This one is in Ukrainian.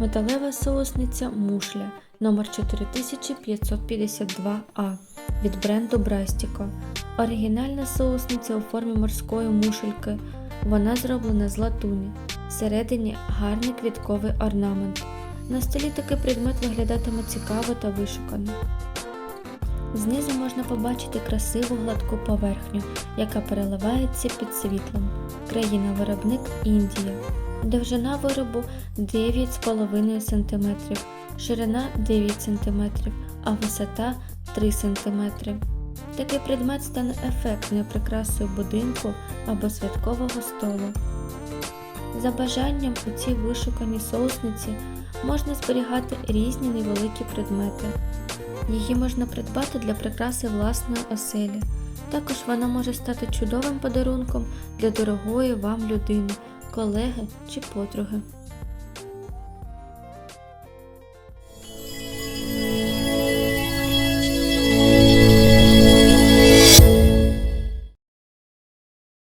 Металева соусниця мушля номер 4552А від бренду Брастіко. Оригінальна соусниця у формі морської мушельки. Вона зроблена з латуні. Всередині гарний квітковий орнамент. На столі такий предмет виглядатиме цікаво та вишукано. Знизу можна побачити красиву гладку поверхню, яка переливається під світлом. Країна-виробник Індія. Довжина виробу 9,5 см, ширина 9 см, а висота 3 см. Такий предмет стане ефектною прикрасою будинку або святкового столу. За бажанням у цій вишуканій соусниці можна зберігати різні невеликі предмети. Її можна придбати для прикраси власної оселі. Також вона може стати чудовим подарунком для дорогої вам людини, колеги чи подруги.